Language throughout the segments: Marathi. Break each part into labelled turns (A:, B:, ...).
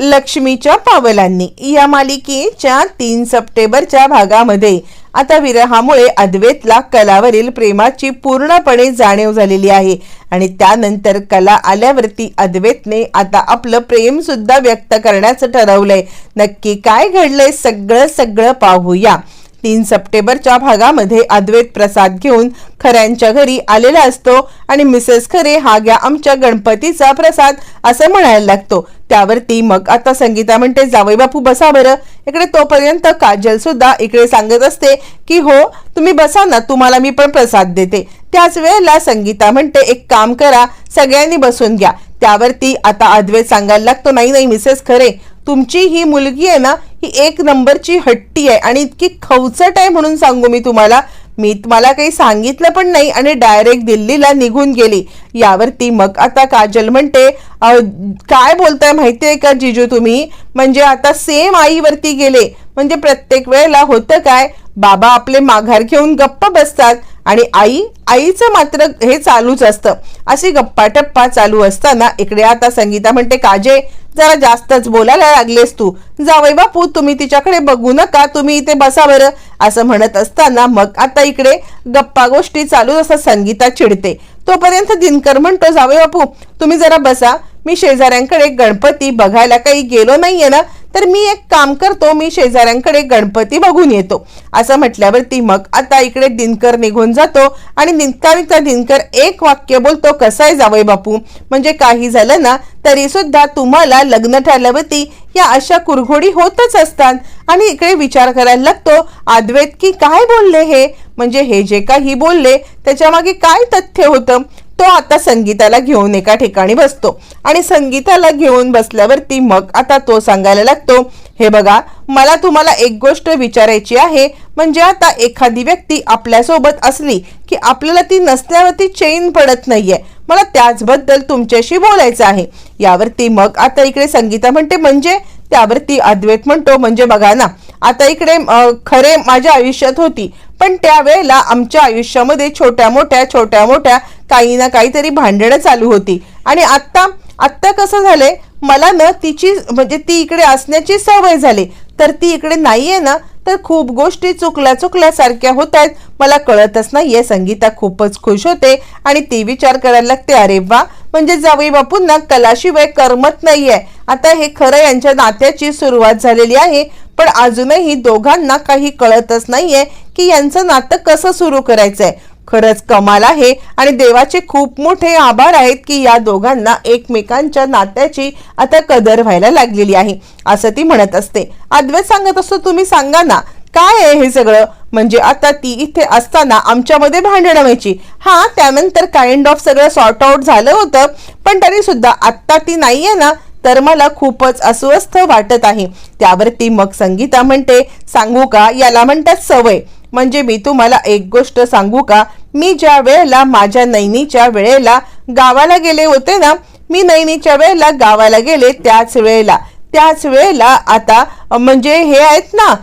A: लक्ष्मीच्या पावलांनी. या मालिकेच्या तीन सप्टेंबरच्या भागामध्ये आता विरहामुळे अद्वेतला कलावरील प्रेमाची पूर्णपणे जाणीव झालेली आहे आणि त्यानंतर कला आल्यावरती अद्वैतने आता आपलं प्रेम सुद्धा व्यक्त करण्याचं ठरवलंय. नक्की काय घडलंय सगळं सगळं पाहूया. तीन सप्टेंबरच्या भागामध्ये अद्वैत प्रसाद घेऊन खऱ्यांच्या घरी आलेला असतो आणि मिसेस खरे हा घ्या आमच्या गणपतीचा प्रसाद असं म्हणायला लागतो. त्यावरती मग आता संगीता म्हणते जावई बापू बसा बरं. इकडे तोपर्यंत काजल सुद्धा इकडे सांगत असते की हो तुम्ही बसा ना तुम्हाला मी पण प्रसाद देते. त्याच वेळेला संगीता म्हणते एक काम करा सगळ्यांनी बसून घ्या. त्यावरती आता अद्वैत सांगायला लागतो नाही नाही मिसेस खरे तुमची ही मुलगी आहे ना ही एक नंबरची हट्टी आहे. आणि इतकी खवचट आहे म्हणून सांगू मी तुम्हाला. मी तुम्हाला काही सांगितलं पण नाही आणि डायरेक्ट दिल्लीला निघून गेली. यावरती मग आता काजल म्हणते काय बोलताय माहिती आहे का जिजू तुम्ही? म्हणजे आता सेम आईवरती गेले. म्हणजे प्रत्येक वेळेला होतं काय? बाबा आपले माघार घेऊन गप्प बसतात आणि आई आईचं मात्र हे चालूच असतं. अशी गप्पा टप्पा चालू असताना इकडे आता संगीता म्हणते काजे जरा जास्तच बोलायला लागलेस तू. जावई बापू तुम्ही तिच्याकडे बघू नका तुम्ही इथे बसा बरं. असं म्हणत असताना मग आता इकडे गप्पा गोष्टी चालू असं संगीता चिडते. तोपर्यंत दिनकर म्हणतो जावई बापू तुम्ही जरा बसा. मी शेजाऱ्यांकडे गणपती बघायला काही गेलो नाहीये ना. तर मी एक काम करतो मी शेजाऱ्यांकडे गणपती बघून येतो. असं म्हटल्यावरती मग आता इकडे दिनकर निघून जातो आणि निघता दिनकर एक वाक्य बोलतो कसाय आहे बापू? म्हणजे काही झालं ना तरी सुद्धा तुम्हाला लग्न ठरल्यावरती या अशा कुरघोडी होतच असतात. आणि इकडे विचार करायला लागतो आद्वेत की काय बोलले हे? म्हणजे हे जे काही बोलले त्याच्यामागे काय तथ्य होतं? तो आता संगीताला घेऊन एका ठिकाणी बसतो. आणि संगीताला घेऊन बसल्यावरती मग आता तो सांगायला लागतो हे बघा मला तुम्हाला एक गोष्ट विचारायची आहे. म्हणजे आता एखादी व्यक्ती आपल्यासोबत असली की आपल्याला ती नसल्यावरती चेन पडत नाहीये. मला त्याचबद्दल तुमच्याशी बोलायचं आहे. यावरती मग आता इकडे संगीता म्हणते म्हणजे? त्यावरती अद्वैत म्हणतो म्हणजे बघा ना आता इकडे खरे माझ्या आयुष्यात होती. पण त्यावेळेला आमच्या आयुष्यामध्ये छोट्या मोठ्या छोट्या मोठ्या काही ना काहीतरी भांडणं चालू होती. आणि आत्ता आत्ता कसं झालंय? मला ना तिची म्हणजे ती इकडे असण्याची सवय झाली. तर ती इकडे नाहीये ना तर खूप गोष्टी चुकल्या चुकल्यासारख्या होत आहेत. मला कळतच नाहीये. संगीता खूपच खुश होते आणि ती विचार करायला लागते अरे वा! म्हणजे जावई बापूंना कलाशिवाय करमत नाहीये. आता हे खरं यांच्या नात्याची सुरुवात झालेली आहे पण अजूनही दोघांना काही कळतच नाहीये की यांचं नातं कसं सुरू करायचंय. खरंच कमाल आहे आणि देवाचे खूप मोठे आभार आहेत की या दोघांना एकमेकांच्या नात्याची आता कदर व्हायला लागलेली आहे असं ती म्हणत असते. अद्वैत सांगत असतो तुम्ही सांगा ना काय आहे हे सगळं? म्हणजे आता ती इथे असताना आमच्यामध्ये भांडण व्हायची. हा त्यानंतर काइंड ऑफ सगळं सॉर्ट आउट झालं होतं पण तरी सुद्धा आत्ता ती नाही आहे ना तर मला खूपच अस्वस्थ वाटत आहे. त्यावरती मग संगीता म्हणते सांगू का? याला म्हणतात सवय. म्हणजे मी तुम्हाला एक गोष्ट सांगू का? मी ज्या वेळेला माझ्या नैनीच्या वेळेला गावाला गेले होते ना मी नैनीच्या वेळेला गावाला गेले त्याच वेळेला. त्याच वेळेला आता म्हणजे हे आहेत ना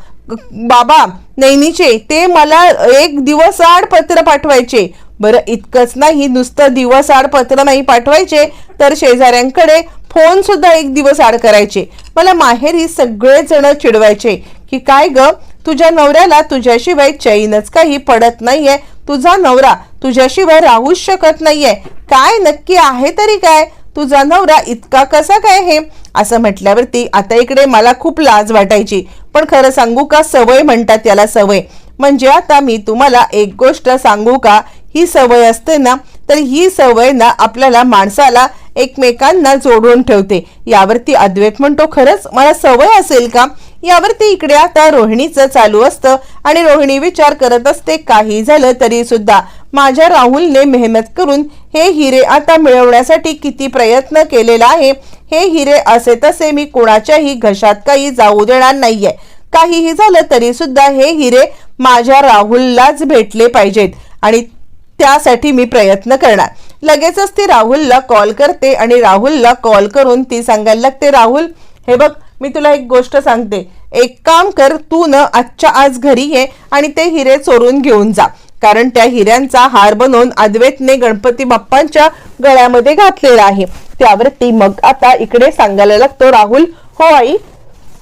A: बाबा नैनीचे ते मला एक दिवस आड पत्र पाठवायचे. बरं इतकंच नाही नुसतं दिवस आड पत्र नाही पाठवायचे तर शेजाऱ्यांकडे फोन सुद्धा एक दिवस आड करायचे. मला माहेरी सगळेजण चिडवायचे की काय ग तुझ्या नवऱ्याला तुझ्याशिवाय चैनच काही पडत नाहीये. तुझा नवरा तुझ्याशिवाय राहूच शकत नाहीये. काय नक्की आहे तरी काय? तुझा नवरा इतका कसा काय हे असं म्हटल्यावरती आता इकडे मला खूप लाज वाटायची. पण खरं सांगू का? सवय म्हणतात याला सवय. म्हणजे आता मी तुम्हाला एक गोष्ट सांगू का? ही सवय असते ना तर ही सवय ना आपल्याला माणसाला एकमेकांना जोडून ठेवते. यावरती अद्वैत म्हणतो खरंच मला सवय असेल का? यावरती इकडे आता रोहिणीचं चालू असतं आणि रोहिणी विचार करत असते काही झालं तरी सुद्धा. माझ्या राहुलने मेहनत करून हे हिरे आता मिळवण्यासाठी किती प्रयत्न केलेला आहे हे हिरे असे तसे मी कोणाच्याही घशात काही जाऊ देणार नाहीये. काहीही झालं तरी सुद्धा हे हिरे माझ्या राहुललाच भेटले पाहिजेत आणि त्यासाठी मी प्रयत्न करणार. लगेचच ती राहुलला कॉल करते आणि राहुलला कॉल करून ती सांगायला लागते राहुल हे बघ मी तुला एक गोष्ट सांगते. एक काम कर तू न आजच्या आज घरी ये आणि ते हिरे चोरून घेऊन जा. कारण त्या हिऱ्यांचा हार बनवून अद्वैतने गणपती बाप्पांच्या गळ्यामध्ये घातलेला आहे. त्यावरती मग आता इकडे सांगायला लागतो राहुल हो आई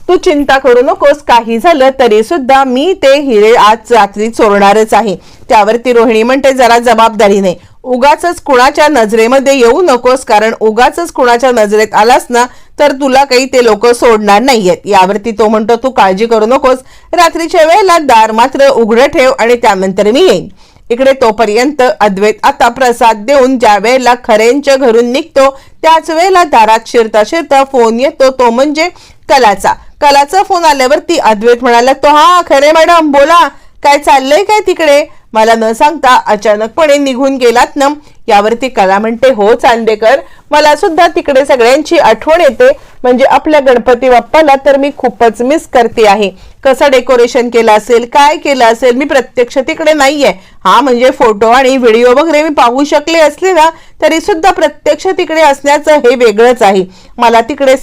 A: तू चिंता करू नकोस. काही झालं तरी सुद्धा मी ते हिरे आज रात्री चोरणारच आहे. त्यावरती रोहिणी म्हणते जरा जबाबदारीने उगाच कुणाच्या नजरेमध्ये येऊ नकोस कारण उगाच कुणाच्या नजरेत आलास ना तर तुला काही ते लोक सोडणार नाहीयेत. यावरती तो म्हणतो तू काळजी करू नकोस. रात्रीच्या वेळेला दार मात्र उघडं ठेव आणि त्यानंतर मी येईन. इकडे तोपर्यंत अद्वैत आता प्रसाद देऊन ज्या वेळेला खरेंच्या घरून निघतो त्याच वेळेला दारात शिरता शिरता फोन येतो तो म्हणजे कलाचा. कलाचा फोन आल्यावरती अद्वैत म्हणाला तो हा खरे मॅडम बोला. काय चाललंय काय तिकडे? मला न सांगता अचानकपणे निघून गेलात ना. यावरती कला म्हणते हो चांदेकर. मला सुद्धा तिकडे सगळ्यांची आठवण येते. म्हणजे आपल्या गणपती बाप्पाला तर मी खूपच मिस करते आहे. कसं डेकोरेशन केलं असेल काय केलं असेल मी प्रत्यक्ष तिकडे नाहीये. हा म्हणजे फोटो आणि व्हिडिओ वगैरे मी पाहू शकले असले ना तरी सुद्धा प्रत्यक्ष तिकडे असण्याचं हे वेगळंच आहे. मला तिकडे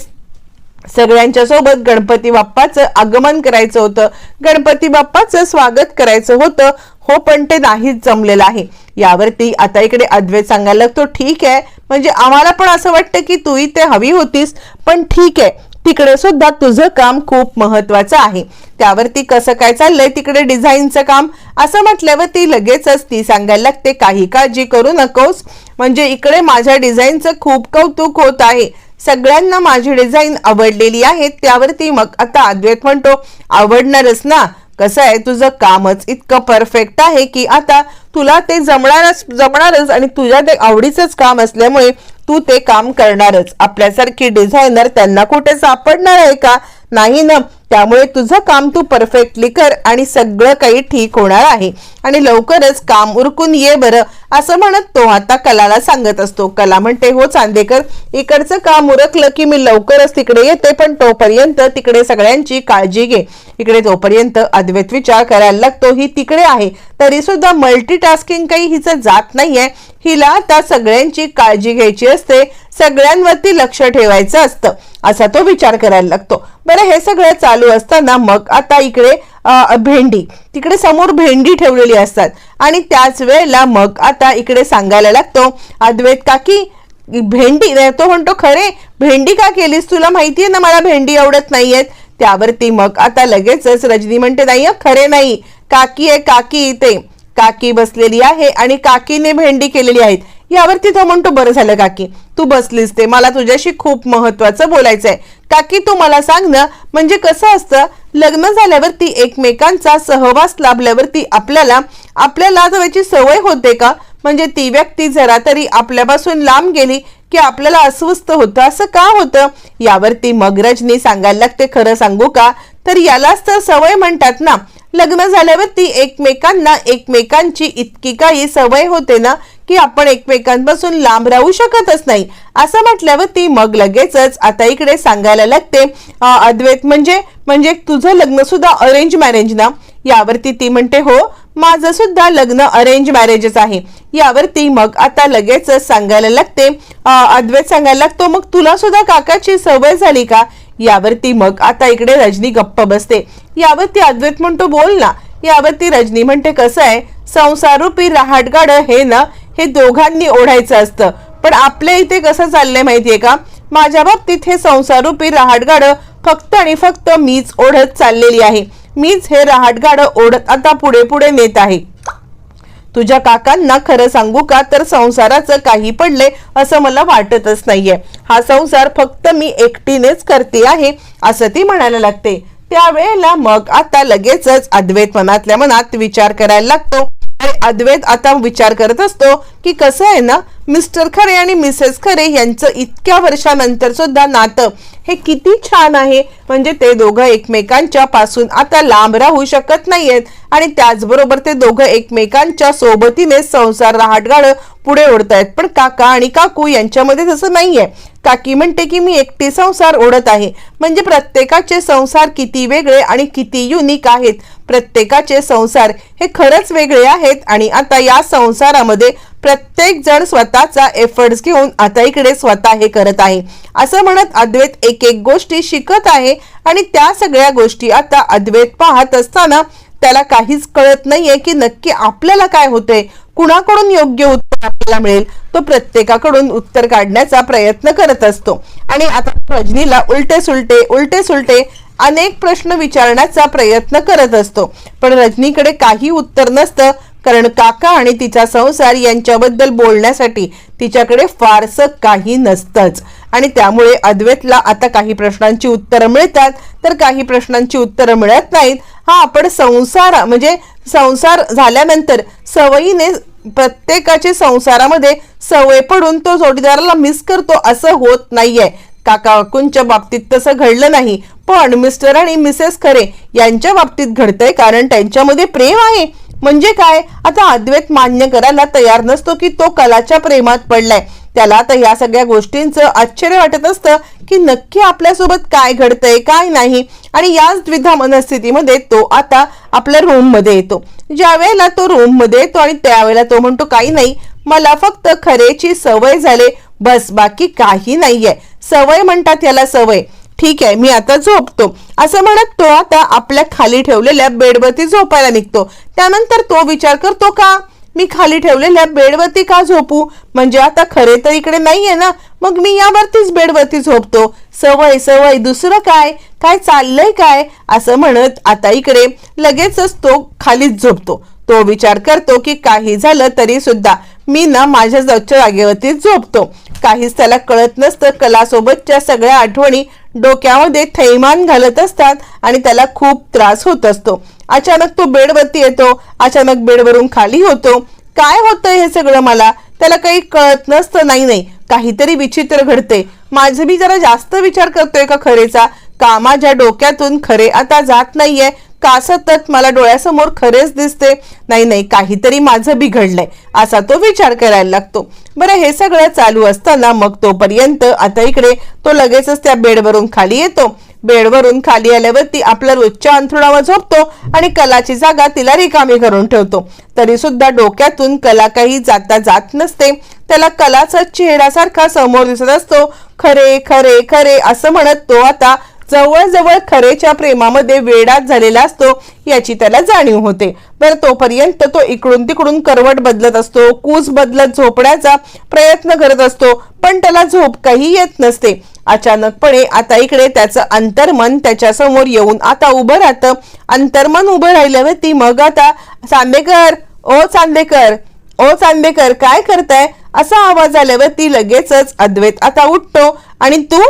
A: सगळ्यांच्या सोबत गणपती बाप्पाचं आगमन करायचं होतं. गणपती बाप्पाचं स्वागत करायचं होतं. हो पण ते नाहीच जमलेलं आहे. यावरती आता इकडे अद्वैत सांगायला लागतो ठीक आहे. म्हणजे आम्हाला पण असं वाटतं की तूही ते हवी होतीस पण ठीक आहे. तिकडे सुद्धा तुझं काम खूप महत्वाचं आहे. त्यावरती कसं काय चाललंय तिकडे डिझाईनचं काम? असं म्हटल्यावर ती लगेचच ती सांगायला लागते काही काळजी करू नकोस. म्हणजे इकडे माझ्या डिझाईनचं खूप कौतुक होत आहे. सगळ्यांना माझी डिझाईन आवडलेली आहे त्यावरती मग आता अद्वैत म्हणतो आवडणारच ना. कसं आहे तुझं कामच इतकं परफेक्ट आहे की आता तुला ते जमणारच जमणारच आणि तुझ्या ते आवडीचंच काम असल्यामुळे तू ते काम करणारच. आपल्यासारखी डिझायनर त्यांना कुठे सापडणार आहे का? नाही ना. त्यामुळे तुझं काम तू परफेक्टली कर आणि सगळं काही ठीक होणार आहे. आणि लवकरच काम उरकून ये बरं असं म्हणत तो आता कलाला सांगत असतो. कला म्हणते हो चांदेकर इकडचं काम उरकलं की मी लवकरच तिकडे येते पण तोपर्यंत तिकडे सगळ्यांची काळजी घे. इकडे तोपर्यंत अद्वैत विचार करायला लागतो ही तिकडे आहे. तरी सुद्धा मल्टीटास्किंग काही हिचं जात नाहीये. हिला आता सगळ्यांची काळजी घ्यायची असते. सगळ्यांवरती लक्ष ठेवायचं असतं. असा तो विचार करायला लागतो. बरं हे सगळं चालू असताना मग आता इकडे भेंडी. तिकडे समोर भेंडी ठेवलेली असतात. आणि त्याच वेळेला मग आता इकडे सांगायला लागतो अद्वैत काकी भेंडी तो म्हणतो खरे भेंडी का केलीस? तुला माहितीये ना मला भेंडी आवडत नाहीयेत. त्यावरती मग आता लगेचच रजनी म्हणते नाही खरे नाही. काकी आहे काकी ते काकी बसलेली आहे आणि काकीने भेंडी केलेली आहेत. यावरती तो म्हणतो बरं झालं काकी तू बसलीस ते. मला तुझ्याशी खूप महत्वाचं बोलायचंय. काकी तू मला सांग ना म्हणजे कसं असतं लग्न झाल्यावरती एकमेकांचा सहवास लाभल्यावरती आपल्याला आपल्याला त्याची सवय होते का? म्हणजे ती व्यक्ती जरा तरी आपल्यापासून लांब गेली की आपल्याला अस्वस्थ होतं. असं का होतं? यावरती मगरजनी सांगायला लागते खरं सांगू का? तर यालाच तर सवय म्हणतात ना. लग्न झाल्यावरती एकमेकांना एकमेकांची इतकी काही सवय होते ना की आपण एकमेकांपासून लांब राहू शकतच नाही. असं म्हटल्यावर ती मग लगेचच आता इकडे सांगायला लागते. अद्वैत म्हणजे म्हणजे तुझं लग्न सुद्धा अरेंज मॅरेज ना? यावरती ती म्हणते हो माझं सुद्धा लग्न अरेंज मॅरेजच आहे. यावरती मग आता लगेचच सांगायला लागते. अद्वैत सांगायला लागतो मग तुला सुद्धा काकाची सवय झाली का? यावरती मग आता इकडे रजनी गप्प बसते. यावरती अद्वैत म्हणतो बोल ना. यावरती रजनी म्हणते कसं आहे? संसारूपी रहाटगाड हे ना हे दोघांनी ओढायचं असतं. पण आपल्या इथे कसं चाललंय माहितीये का? माझ्या बाबतीत हे संसारूपी रहाटगाड फक्त आणि फक्त मीच ओढत चाललेली आहे. मीच हे रहाटगाड ओढत आता पुढे पुढे नेत आहे. तुझ्या काकांना खरं सांगू का? तर संसाराचं काही पडले असं मला वाटतच नाहीये. हा संसार फक्त मी एकटीनेच करते आहे असं ती म्हणायला लागते. त्यावेळेला मग आता लगेचच अद्वैत मनातल्या मनात विचार करायला लागतो. अद्वैत आता विचार करत असतो की कसं आहे ना मिस्टर खरे आणि मिसेस खरे यांचं इतक्या वर्षानंतर सुद्धा नातं हे किती छान आहे. म्हणजे ते दोघं एकमेकांच्या पासून आता लांब राहू शकत नाहीयेत. आणि त्याचबरोबर ते दोघं एकमेकांच्या सोबतीने संसार रहाटगाळं पुढे ओढतायत. पण काका आणि काकू यांच्यामध्ये तसं नाहीये. काकी म्हणते की मी एकटी संसार ओढत आहे. म्हणजे प्रत्येकाचे संसार किती वेगळे आणि किती युनिक आहेत. प्रत्येकाचे संसार हे खरंच वेगळे आहेत आणि आता या संसारामध्ये प्रत्येक जण स्वतःचा एफर्ट्स घेऊन आता इकडे स्वतः हे करत आहे. असं म्हणत अद्वैत एक एक गोष्टी शिकत आहे आणि त्या सगळ्या गोष्टी आता अद्वैत पाहत असताना त्याला काहीच कळत नाहीये की नक्की आपल्याला काय होतंय. कुणाकडून योग्य उत्तर आपल्याला मिळेल? तो प्रत्येकाकडून उत्तर काढण्याचा प्रयत्न करत असतो. आणि आता रजनीला उलटे सुलटे उलटे सुलटे अनेक प्रश्न विचारण्याचा प्रयत्न करत असतो. पण रजनीकडे काही उत्तर नसतं कारण काका आणि तिचा संसार यांच्याबद्दल बोलण्यासाठी तिच्याकडे फारसं काही नसतंच. आणि त्यामुळे अद्वैतला आता काही प्रश्नांची उत्तरं मिळतात. तर काही प्रश्नांची उत्तरं मिळत नाहीत. हा आपण संसार म्हणजे संसार झाल्यानंतर सवयीने प्रत्येकाचे संसारामध्ये सवय पडून तो जोडीदाराला मिस करतो असं होत नाहीये. काका काकूंच्या बाबतीत तसं घडलं नाही. पण मिस्टर आणि मिसेस खरे यांच्या बाबतीत घडतंय कारण त्यांच्यामध्ये प्रेम आहे. म्हणजे काय? आता अद्वैत मान्य करायला तयार नसतो की तो कलाच्या प्रेमात पडलाय. त्याला आता या सगळ्या गोष्टींचं आश्चर्य वाटत असतं की नक्की आपल्यासोबत काय घडतंय काय नाही. आणि याच द्विधा मनस्थितीमध्ये तो आता आपल्या रूममध्ये येतो. ज्या वेळेला तो रूममध्ये येतो आणि त्यावेळेला तो म्हणतो काही नाही मला फक्त खरेची सवय झाले. बस बाकी काही नाहीये. सवय म्हणतात याला सवय. ठीक आहे मी आता झोपतो. असं म्हणत तो आता आपल्या खाली ठेवलेल्या बेडवरती झोपायला निघतो. त्यानंतर तो विचार करतो का? मी खाली ठेवलेल्या बेडवरती का झोपू? म्हणजे आता खरे तर इकडे नाहीये ना? मग मी यावरतीच बेडवरती झोपतो. सवय सवय दुसरं काय? काय चाललंय काय? असं म्हणत आता इकडे लगेचच तो खालीच झोपतो. तो विचार करतो की काही झालं तरी सुद्धा. मी ना माझ्या जवळच्या जागेवरती झोपतो. काहीच त्याला कळत नसतं. कलासोबतच्या सगळ्या आठवणी डोक्यामध्ये थैमान घालत असतात आणि त्याला खूप त्रास होत असतो. अचानक तो बेडवरती येतो. अचानक बेडवरून खाली होतो. काय होतं हे सगळं मला? त्याला काही कळत नसतं. नाही नाही. काहीतरी विचित्र घडते माझं मी जरा जास्त विचार करतोय का खरेचा? का माझ्या डोक्यातून खरे आता जात नाहीये? का सतत मला डोळ्यासमोर खरेच दिसते. नाही नाही काहीतरी माझं बिघडलंय असा तो विचार करायला लागतो. बरं हे सगळं चालू असताना मग तोपर्यंत आता इकडे तो लगेचच त्या बेडवरून खाली येतो. बेडवरून खाली आल्यावरती आपल्या रोजच्या अंथरुणावर झोपतो आणि कलाची जागा तिला रिकामी करून ठेवतो. तरी सुद्धा डोक्यातून कला काही जाता जात नसते. त्याला कलाचा चेहऱ्यासारखा समोर दिसत असतो. खरे खरे खरे असं म्हणत तो आता जवळजवळ खरेच्या प्रेमामध्ये वेडात झालेला असतो याची त्याला जाणीव होते. बरं तोपर्यंत तो इकडून तिकडून करवट बदलत असतो कूस बदलत झोपण्याचा प्रयत्न करत असतो पण त्याला झोप काही येत नसते. अचानकपणे आता इकडे त्याचं अंतर्मन त्याच्यासमोर येऊन आता उभं राहतं. अंतर्मन उभं राहिल्यावरती मग आता चांदेकर ओ चांदेकर ओ चांदेकर काय करताय? असा आवाज आल्यावर लगेचच अद्वैत आता उठतो आणि तू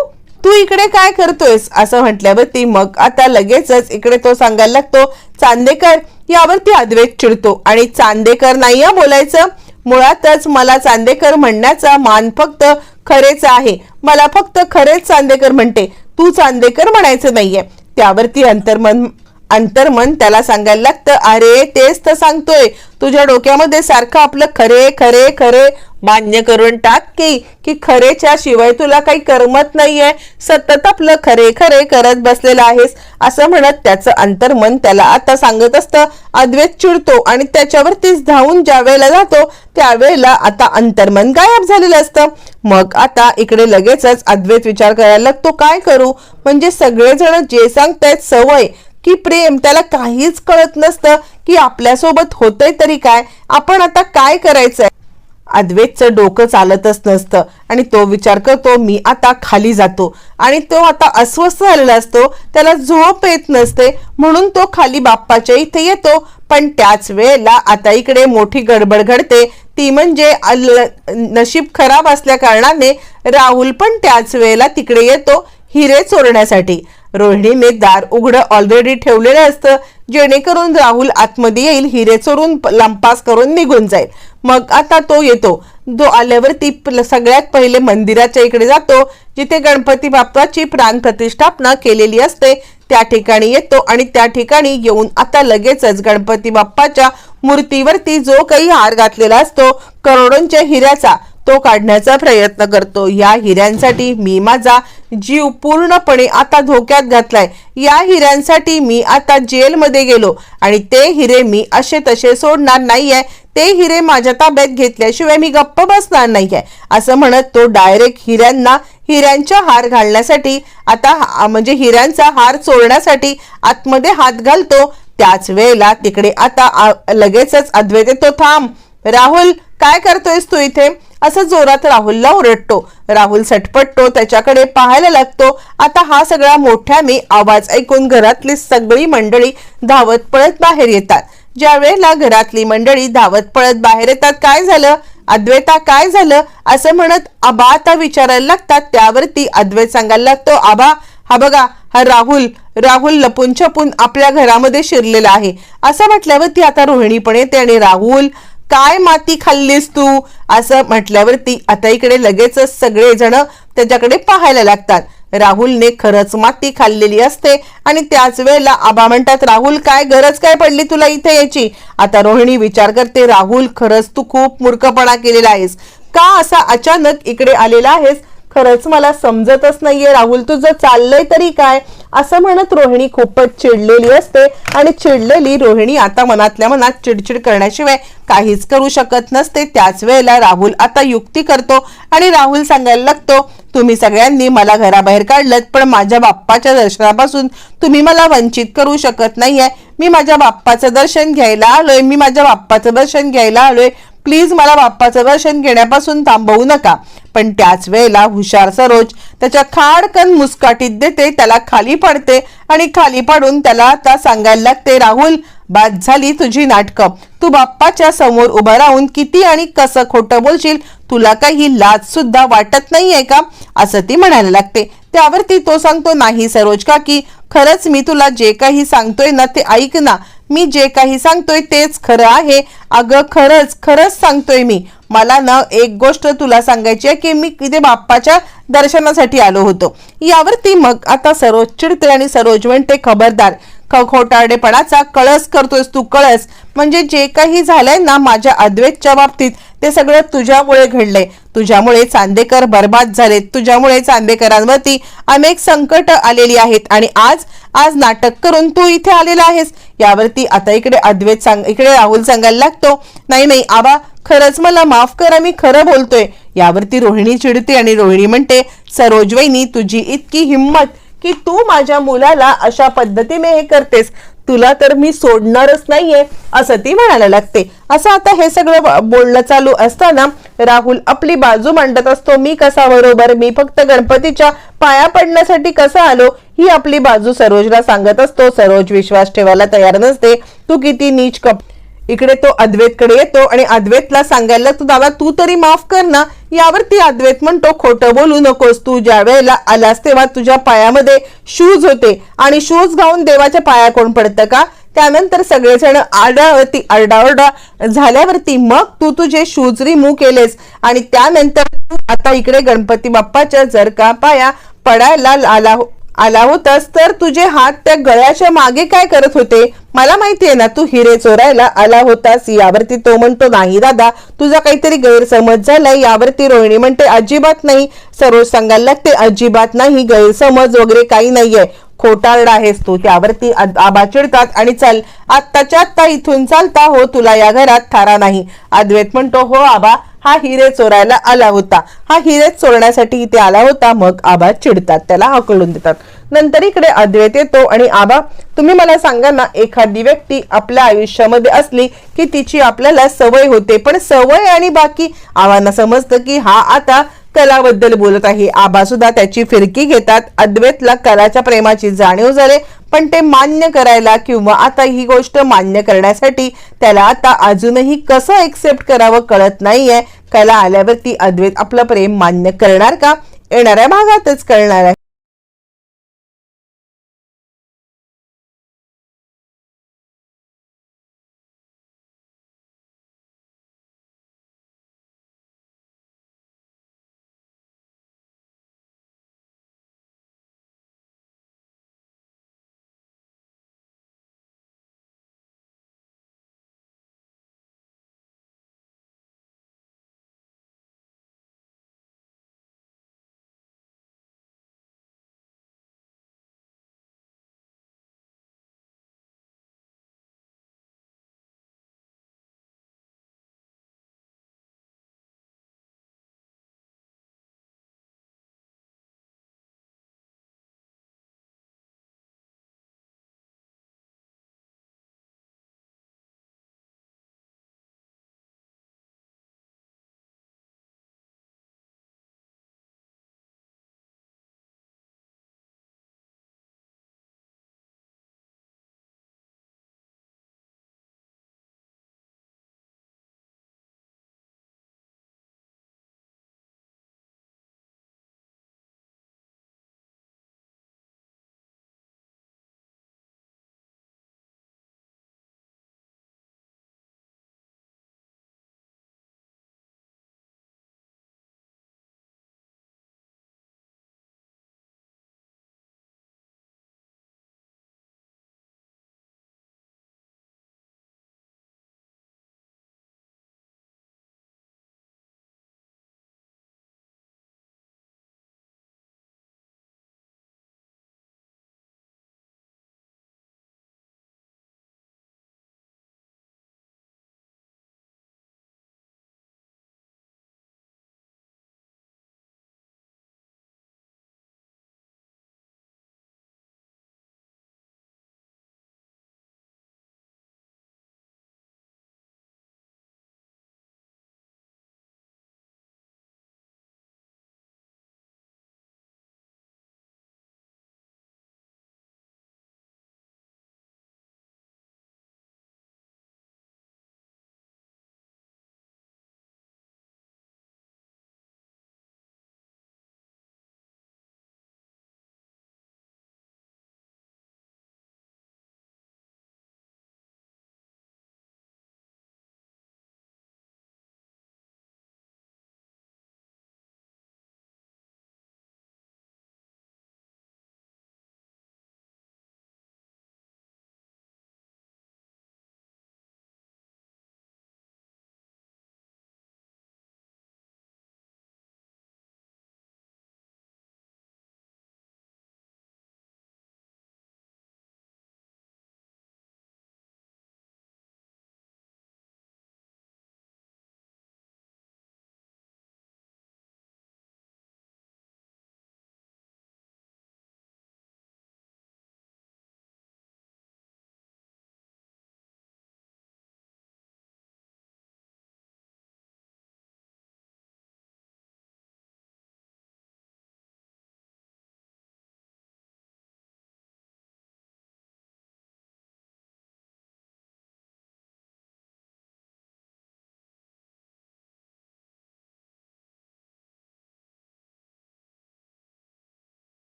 A: तू इकडे काय करतोयस? असं म्हटल्यावरती मग आता लगेचच इकडे तो सांगायला लागतो चांदेकर यावरती अद्वैत चिडतो. आणि चांदेकर नाही बोलायचं? मुळातच मला चांदेकर म्हणण्याचा मान फक्त खरेच आहे. मला फक्त खरेच चांदेकर म्हणते. तू चांदेकर म्हणायचं नाहीये. त्यावरती अंतर्मन अंतर्मन त्याला सांगायला लागतं अरे तेच तर सांगतोय. तुझ्या डोक्यामध्ये सारखं आपलं खरे खरे खरे मान्य करून टाक की की खरेच्या शिवाय तुला काही करमत नाहीये. सतत आपलं खरे खरे करत बसलेलं आहेस. असं म्हणत त्याचं अंतर्मन त्याला आता सांगत असतं. अद्वैत चिडतो आणि त्याच्यावरतीच धावून ज्या वेळेला जातो त्यावेळेला आता अंतर्मन गायब झालेलं असतं. मग आता इकडे लगेचच अद्वैत विचार करायला लागतो काय करू? म्हणजे सगळेजण जे सांगतायत सवय की प्रेम त्याला काहीच कळत नसतं की आपल्यासोबत होतंय तरी काय. आपण आता काय करायचंय? अद्वैतचं डोकं चालतच नसतं. आणि तो विचार करतो मी आता खाली जातो. आणि तो आता अस्वस्थ झालेला असतो. त्याला झोप येत नसते. म्हणून तो खाली बाप्पाच्या इथे येतो. पण त्याच वेळेला आता इकडे मोठी गडबड घडते. ती म्हणजे नशीब खराब असल्या कारणाने राहुल पण त्याच वेळेला तिकडे येतो हिरे चोरण्यासाठी. रोहिणीने दार उघडं ऑलरेडी ठेवलेलं असतं. जेणेकरून राहुल आतमध्ये येईल हिरे चोरून लंपास करून निघून जाईल. मग आता तो येतो. तो आल्यावरती सगळ्यात पहिले मंदिराच्या इकडे जातो जिथे गणपती बाप्पाची प्राण प्रतिष्ठापना केलेली असते. त्या ठिकाणी येतो आणि त्या ठिकाणी येऊन आता लगेचच गणपती बाप्पाच्या मूर्तीवरती जो काही हार घातलेला असतो करोडोंच्या हिऱ्याचा तो काढण्याचा प्रयत्न करतो. या हिऱ्यांसाठी मी माझा जीव पूर्णपणे आता धोक्यात घातलाय. या हिऱ्यांसाठी मी आता जेलमध्ये गेलो आणि ते हिरे मी असे तसे सोडणार नाहीये. ते हिरे माझ्या ताब्यात घेतल्याशिवाय मी गप्प बसणार नाहीये. असं म्हणत तो डायरेक्ट हिऱ्यांना हिऱ्यांच्या हार घालण्यासाठी आता म्हणजे हिऱ्यांचा हार चोरण्यासाठी आतमध्ये हात घालतो. त्याच वेळेला तिकडे आता लगेचच अद्वैते तो थांब. राहुल काय करतोयस तू इथे? असं जोरात राहुलला ओरडतो. राहुल सटपटतो त्याच्याकडे पाहायला लागतो. आता हा सगळा मोठ्याने आवाज ऐकून घरातली सगळी मंडळी धावत पळत बाहेर येतात. ज्या वेळेला घरातली मंडळी धावत पळत बाहेर येतात काय झालं? अद्वैता काय झालं? असं म्हणत आबा आता विचारायला लागतात. त्यावरती अद्वैत सांगायला लागतो आबा हा बघा हा राहुल राहुल लपून छपून आपल्या घरामध्ये शिरलेला आहे. असं म्हटल्यावरती आता रोहिणी पण येते आणि राहुल काय माती खाल्लीस तू? असं म्हटल्यावरती आता इकडे लगेचच सगळेजण त्याच्याकडे पाहायला लागतात. राहुलने खरंच माती खाल्लेली असते आणि त्याच वेळेला आबा म्हणतात राहुल काय गरज काय पडली तुला इथे यायची? आता रोहिणी विचार करते राहुल खरंच तू खूप मूर्खपणा केलेला आहेस. का असा अचानक इकडे आलेला आहेस? खरंच मला समजतच नाहीये राहुल तुझं चाललंय तरी काय? असं म्हणत रोहिणी खूपच चिडलेली असते आणि चिडलेली रोहिणी आता मनातल्या मनात चिडचिड करण्याशिवाय काहीच करू शकत नसते. त्याच वेळेला राहुल आता युक्ती करतो आणि राहुल सांगायला लागतो तुम्ही सगळ्यांनी मला घराबाहेर काढलं पण माझ्या बाप्पाच्या दर्शनापासून तुम्ही मला वंचित करू शकत नाहीये. मी माझ्या बाप्पाचं दर्शन घ्यायला आलोय मी माझ्या बाप्पाचं दर्शन घ्यायला आलोय प्लीज मला बाप्पाचं दर्शन घेण्यापासून थांबवू नका. पण त्याच वेळेला हुशार सरोज त्याच्या खाडकन मुस्काटीत देते त्याला खाली पडते आणि खाली पाडून त्याला आता सांगायला लागते राहुल बाद झाली तुझी नाटकं. तू बाप्पाच्या समोर उभं राहून किती आणि कसं खोटं बोलशील? तुला काही लाज सुद्धा वाटत नाहीये का? असं ती म्हणायला लागते. त्यावरती तो सांगतो नाही सरोज काकी खरंच मी तुला जे काही सांगतोय ना ते ऐक ना. मी जे काही सांगतोय तेच खरं आहे. अगं खरंच खरंच सांगतोय मी. मला ना एक गोष्ट तुला सांगायची आहे की मी इथे बाप्पाच्या दर्शनासाठी आलो होतो. यावरती मग आता सरोज चिडते आणि सरोज म्हणते खबरदार ख खोटारडेपणाचा कळस करतोयस तू कळस. म्हणजे जे काही झालंय ना माझ्या अद्वैतच्या बाबतीत ते सगळं तुझ्यामुळे घडलंय. तुझ्यामुळे चांदेकर बर्बाद झालेत. तुझ्यामुळे चांदेकरांवरती अनेक संकट आलेली आहेत आणि आज आज नाटक करून तू इथे आलेला आहेस. यावरती आता इकडे अद्वैत सांग इकडे राहुल सांगायला लागतो नाही नाही आबा खरंच मला माफ करा मी खरं बोलतोय. यावरती रोहिणी चिडते आणि रोहिणी म्हणते सरोजवैनी तुझी इतकी हिंमत की तू माझ्या मुलाला अशा पद्धतीने हे करतेस. तुला तर मी सोडणारच नाहीये असं ती म्हणायला लागते. असं आता हे सगळं बोलणं चालू असताना राहुल आपली बाजू मांडत असतो मी कसा बरोबर मी फक्त गणपतीच्या पाया पडण्यासाठी कसा आलो ही आपली बाजू सरोजला सांगत असतो. सरोज विश्वास ठेवायला तयार नसते. तू किती नीच कप इकडे तो अद्वैतकडे येतो आणि अद्वैतला सांगायला तू दादा तू तरी माफ कर ना. यावरती अद्वैत म्हणतो खोटं बोलू नकोस तू ज्या वेळेला आलास तेव्हा तुझ्या पायामध्ये शूज होते. आणि शूज घाऊन देवाच्या पाया कोण पडतं का? त्यानंतर सगळेजण आरडावरती आरडाओरडा झाल्यावरती मग तू तुझे शूज रिमूव्ह केलेस. आणि त्यानंतर तू आता इकडे गणपती बाप्पाच्या जर का पाया पडायला आला हो, आला होतास तर तुझे हात त्या गळ्याच्या मागे काय करत होते? मला माहितीये ना तू हिरे चोरायला आला होतास. यावरती तो म्हणतो नाही दादा तुझा काहीतरी गैरसमज झालाय. यावरती रोहिणी म्हणते अजिबात नाही. सरोज सांगायला लागते अजिबात नाही. गैरसमज वगैरे काही नाहीये. खोटारडा आहेस तू. त्यावरती आबा चिडतात आणि चल. आत्ताच्या आत्ता इथून चालता हो तुला या घरात थारा नाही. अद्वैत म्हणतो हो आबा हा हिरे चोरायला आला होता. हा हिरे चोरण्यासाठी इथे आला होता. मग आबा चिडतात त्याला हकलून देतात. नंतर इकडे अद्वैत येतो आणि आबा तुम्ही मला सांगा ना एखादी व्यक्ती आपल्या आयुष्यामध्ये असली की तिची आपल्याला सवय होते. पण सवय आणि बाकी आबांना समजतं की हा आता कलाबद्दल बोलत आहे. आबा सुद्धा त्याची फिरकी घेतात. अद्वैतला कलाच्या प्रेमाची जाणीव झाले पण ते मान्य करायला किंवा आता ही गोष्ट मान्य करण्यासाठी त्याला आता अजूनही कसं एक्सेप्ट करावं कळत नाहीये. कला आल्यावरती अद्वैत आपलं प्रेम मान्य करणार का? येणाऱ्या भागातच कळणार आहे.